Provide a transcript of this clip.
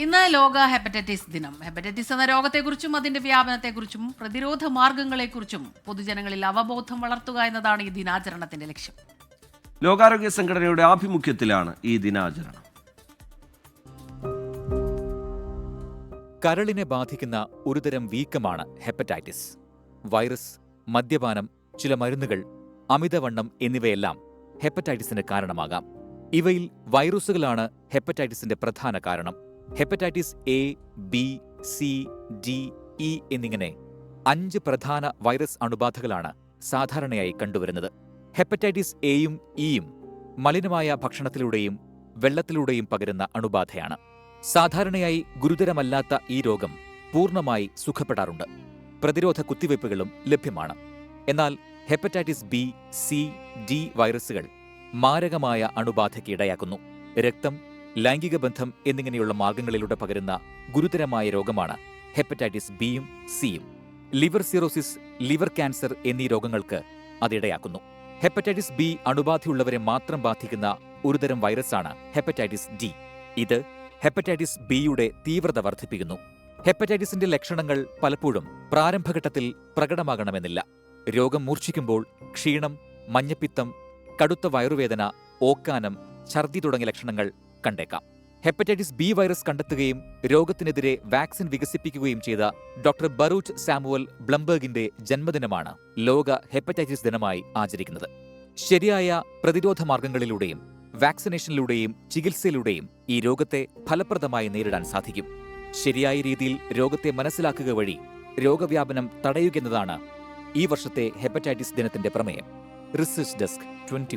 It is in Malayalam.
ഇന്ന് ലോക ഹെപ്പറ്റൈറ്റിസ് ദിനം. ഹെപ്പറ്റൈറ്റിസ് എന്ന രോഗത്തെക്കുറിച്ചും അതിന്റെ വ്യാപനത്തെക്കുറിച്ചും പ്രതിരോധ മാർഗങ്ങളെക്കുറിച്ചും പൊതുജനങ്ങളിൽ അവബോധം വളർത്തുക എന്നതാണ് ഈ ദിനാചരണത്തിന്റെ ലക്ഷ്യം. ലോകാരോഗ്യ സംഘടനയുടെ ആഭിമുഖ്യത്തിലാണ് ഈ ദിനാചരണം. കരളിനെ ബാധിക്കുന്ന ഒരുതരം വീക്കമാണ് ഹെപ്പറ്റൈറ്റിസ്. വൈറസ് മദ്യപാനം ചില മരുന്നുകൾ അമിതവണ്ണം എന്നിവയെല്ലാം ഹെപ്പറ്റൈറ്റിസിന് കാരണമാകാം. ഇവയിൽ വൈറസുകളാണ് ഹെപ്പറ്റൈറ്റിസിന്റെ പ്രധാന കാരണം. Hepatitis A B C D E എന്നിങ്ങനെ അഞ്ച് പ്രധാന വൈറസ് അണുബാധകളാണ് സാധാരണയായി കണ്ടുവരുന്നത്. ഹെപ്പറ്റൈറ്റിസ് എയും ഇയും മലിനമായ ഭക്ഷണത്തിലൂടെയും വെള്ളത്തിലൂടെയും പകരുന്ന അണുബാധയാണ്. സാധാരണയായി ഗുരുതരമല്ലാത്ത ഈ രോഗം പൂർണമായി സുഖപ്പെടാറുണ്ട്. പ്രതിരോധ കുത്തിവയ്പ്പുകളും ലഭ്യമാണ്. എന്നാൽ ഹെപ്പറ്റൈറ്റിസ് ബി സി ഡി വൈറസുകൾ മാരകമായ അണുബാധയ്ക്ക് ഇടയാക്കുന്നു. രക്തം ലൈംഗിക ബന്ധം എന്നിങ്ങനെയുള്ള മാർഗങ്ങളിലൂടെ പകരുന്ന ഗുരുതരമായ രോഗമാണ് ഹെപ്പറ്റൈറ്റിസ് ബിയും സിയും ലിവർ സിറോസിസ് ലിവർ ക്യാൻസർ എന്നീ രോഗങ്ങൾക്ക് അതിടയാക്കുന്നു. ഹെപ്പറ്റൈറ്റിസ് ബി അണുബാധയുള്ളവരെ മാത്രം ബാധിക്കുന്ന ഒരുതരം വൈറസാണ് ഹെപ്പറ്റൈറ്റിസ് ഡി ഇത് ഹെപ്പറ്റൈറ്റിസ് ബിയുടെ തീവ്രത വർദ്ധിപ്പിക്കുന്നു. ഹെപ്പറ്റൈറ്റിസിന്റെ ലക്ഷണങ്ങൾ പലപ്പോഴും പ്രാരംഭഘട്ടത്തിൽ പ്രകടമാകണമെന്നില്ല. രോഗം മൂർച്ഛിക്കുമ്പോൾ ക്ഷീണം മഞ്ഞപ്പിത്തം കടുത്ത വയറുവേദന ഓക്കാനം ഛർദി തുടങ്ങിയ ലക്ഷണങ്ങൾ കണ്ടേക്കാം. ഹെപ്പറ്റൈറ്റിസ് ബി വൈറസ് കണ്ടെത്തുകയും രോഗത്തിനെതിരെ വാക്സിൻ വികസിപ്പിക്കുകയും ചെയ്ത ഡോക്ടർ ബറൂച്ച് സാമുവൽ ബ്ലംബർഗിന്റെ ജന്മദിനമാണ് ലോക ഹെപ്പറ്റൈറ്റിസ് ദിനമായി ആചരിക്കുന്നത്. ശരിയായ പ്രതിരോധ മാർഗങ്ങളിലൂടെയും വാക്സിനേഷനിലൂടെയും ചികിത്സയിലൂടെയും ഈ രോഗത്തെ ഫലപ്രദമായി നേരിടാൻ സാധിക്കും. ശരിയായ രീതിയിൽ രോഗത്തെ മനസ്സിലാക്കുക വഴി രോഗവ്യാപനം തടയുകയെന്നതാണ് ഈ വർഷത്തെ ഹെപ്പറ്റൈറ്റിസ് ദിനത്തിന്റെ പ്രമേയം. Research desk twenty